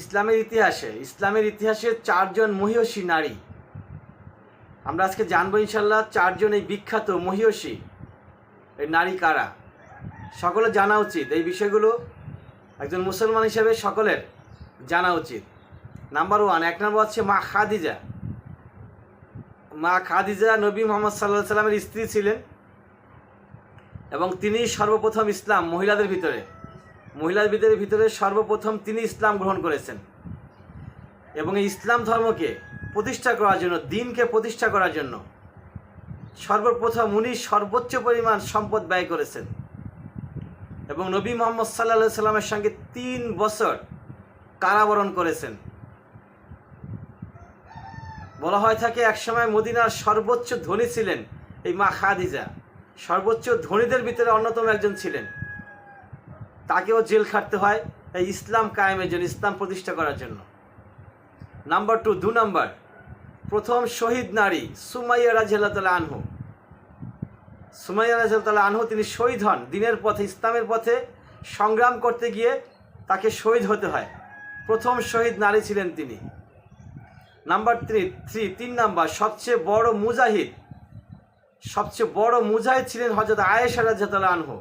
ইসলামের ইতিহাসে ইসলামের ইতিহাসে চারজন মহিয়সী নারী। আমরা আজকে জানব ইনশাল্লাহ চারজন এই বিখ্যাত মহিয়সী। এই নারী কারা? সকলে জানা উচিত। এই বিষয়গুলো একজন মুসলমান হিসেবে সকলের জানা উচিত। নাম্বার ওয়ান এক নম্বর হচ্ছে মা খাদিজা। মা খাদিজা নবী মোহাম্মদ সাল্লাহ সাল্লামের স্ত্রী ছিলেন এবং তিনি সর্বপ্রথম ইসলাম মহিলাদের ভিতরে। মহিলাদের ভিতরে সর্বপ্রথম তিনি ইসলাম গ্রহণ করেছেন। এবং এই ইসলাম ধর্মকে প্রতিষ্ঠা করার জন্য, দিনকে প্রতিষ্ঠা করার জন্য সর্বপ্রথম উনি সর্বোচ্চ পরিমাণ সম্পদ ব্যয় করেছেন। এবং নবী মোহাম্মদ সাল্লা সাল্লামের সঙ্গে তিন বছর কারাবরণ করেছেন। বলা হয় থাকে একসময় মদিনার সর্বোচ্চ ধনী ছিলেন এই মা খাদিজা। সর্বোচ্চ ধনীদের ভিতরে অন্যতম একজন ছিলেন। তাকেও জেল খাটতে হয় ইসলাম কায়েমের জন্য, ইসলাম প্রতিষ্ঠা করার জন্য। নাম্বার টু দু নাম্বার প্রথম শহীদ নারী সুমাইয়া রাজিয়াল্লাহ আনহু। সুমাইয়া রাজিয়াল্লাহ আনহু, তিনি শহীদ হন। দিনের পথে, ইসলামের পথে সংগ্রাম করতে গিয়ে তাকে শহীদ হতে হয়। প্রথম শহীদ নারী ছিলেন তিনি। নাম্বার থ্রি থ্রি তিন নাম্বার সবচেয়ে বড় মুজাহিদ, সবচেয়ে বড় মুজাহিদ ছিলেন হজরত আয়েশা রাজিয়াল্লাহ আনহু।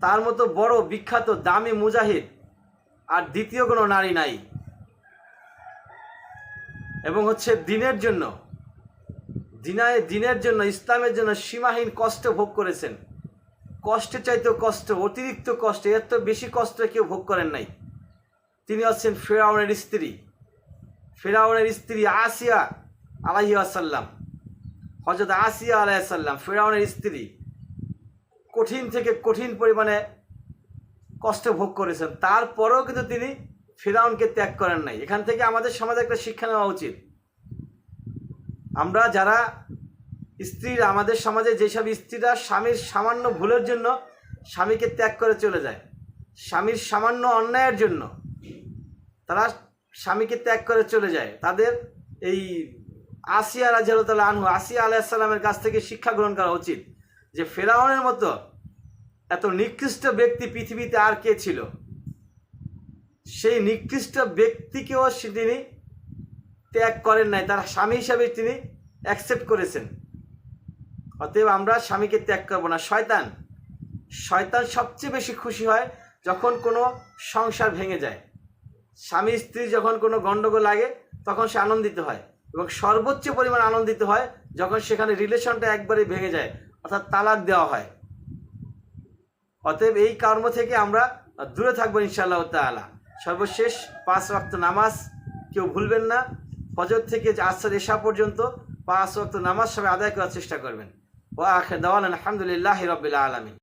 তার মতো বড়, বিখ্যাত, দামি মুজাহিদ আর দ্বিতীয় কোনো নারী নাই। এবং হচ্ছে দিনের জন্য, দিনায় দিনের জন্য, ইসলামের জন্য সীমাহীন কষ্ট ভোগ করেছেন। কষ্টে চাইতেও কষ্ট, অতিরিক্ত কষ্ট, এর তো বেশি কষ্ট কেউ ভোগ করেন নাই। তিনি হচ্ছেন ফেরাউনের স্ত্রী। ফেরাউনের স্ত্রী আসিয়া আলাহি আসাল্লাম হজরত আসিয়া আলাইসাল্লাম ফেরাউনের স্ত্রী। কঠিন থেকে কঠিন পরিমাণে কষ্ট ভোগ করেছেন। তারপরেও কিন্তু তিনি ফেরাউনকে ত্যাগ করেন নাই। এখান থেকে আমাদের সমাজে একটা শিক্ষা নেওয়া উচিত। আমরা যারা স্ত্রীরা আমাদের সমাজে যেসব স্ত্রীরা স্বামীর সামান্য ভুলের জন্য স্বামীকে ত্যাগ করে চলে যায়, স্বামীর সামান্য অন্যায়ের জন্য তারা স্বামীকে ত্যাগ করে চলে যায়, তাদের এই আসিয়া রাজিয়াল আনহু, আসিয়া আলাইসাল্লামের কাছ থেকে শিক্ষা গ্রহণ করা উচিত। যে ফেরাউনের মতো এত নিকৃষ্ট ব্যক্তি পৃথিবীতে আর কে ছিল? সেই নিকৃষ্ট ব্যক্তিকেও তিনি ত্যাগ করেন নাই, তার স্বামী হিসাবে তিনি অ্যাকসেপ্ট করেছেন। অতএব আমরা স্বামীকে ত্যাগ করব না। শয়তান শয়তান সবচেয়ে বেশি খুশি হয় যখন কোনো সংসার ভেঙে যায়। স্বামী স্ত্রী যখন কোনো গণ্ডগোল লাগে, তখন সে আনন্দিত হয় এবং সর্বোচ্চ পরিমাণ আনন্দিত হয় যখন সেখানে রিলেশনটা একবারে ভেঙে যায়। অর্থাৎ তালাক দেওয়া হয়। অতএব এই কর্ম থেকে আমরা দূরে থাকব ইনশাআল্লাহ তালা সর্বশেষ পাঁচ ওয়াক্ত নামাজ কেউ ভুলবেন না। ফজর থেকে আসর এশা পর্যন্ত পাঁচ ওয়াক্ত নামাজ সবাই আদায় করার চেষ্টা করবেন। ও আখে দেওয়ালেন আলহামদুলিল্লাহ রবিল্লা আলমী